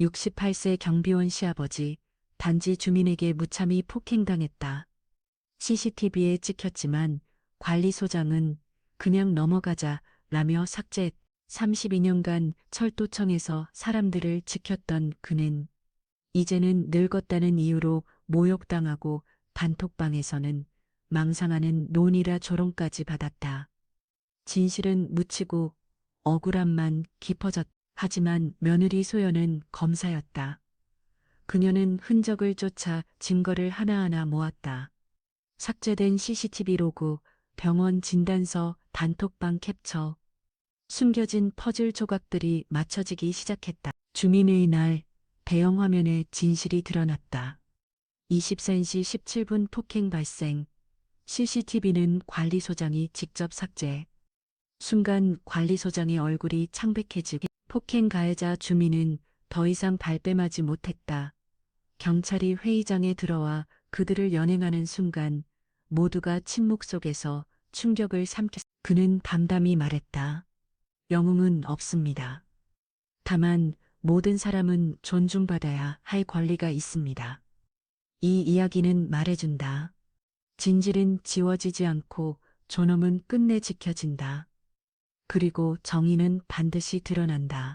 68세 경비원 시아버지, 단지 주민에게 무참히 폭행당했다. CCTV에 찍혔지만 관리소장은 그냥 넘어가자 라며 삭제. 32년간 철도청에서 사람들을 지켰던 그는 이제는 늙었다는 이유로 모욕당하고 단톡방에서는 망상하는 논이라 조롱까지 받았다. 진실은 묻히고 억울함만 깊어졌. 하지만 며느리 소연은 검사였다. 그녀는 흔적을 쫓아 증거를 하나하나 모았다. 삭제된 CCTV 로그, 병원 진단서, 단톡방 캡처, 숨겨진 퍼즐 조각들이 맞춰지기 시작했다. 주민의 날, 대형 화면에 진실이 드러났다. 24시 17분 폭행 발생. CCTV는 관리소장이 직접 삭제. 순간 관리소장의 얼굴이 창백해지고 폭행 가해자 주민은 더 이상 발뺌하지 못했다. 경찰이 회의장에 들어와 그들을 연행하는 순간 모두가 침묵 속에서 충격을 삼켰. 그는 담담히 말했다. 영웅은 없습니다. 다만 모든 사람은 존중받아야 할 권리가 있습니다. 이 이야기는 말해준다. 진실은 지워지지 않고 존엄은 끝내 지켜진다. 그리고 정의는 반드시 드러난다.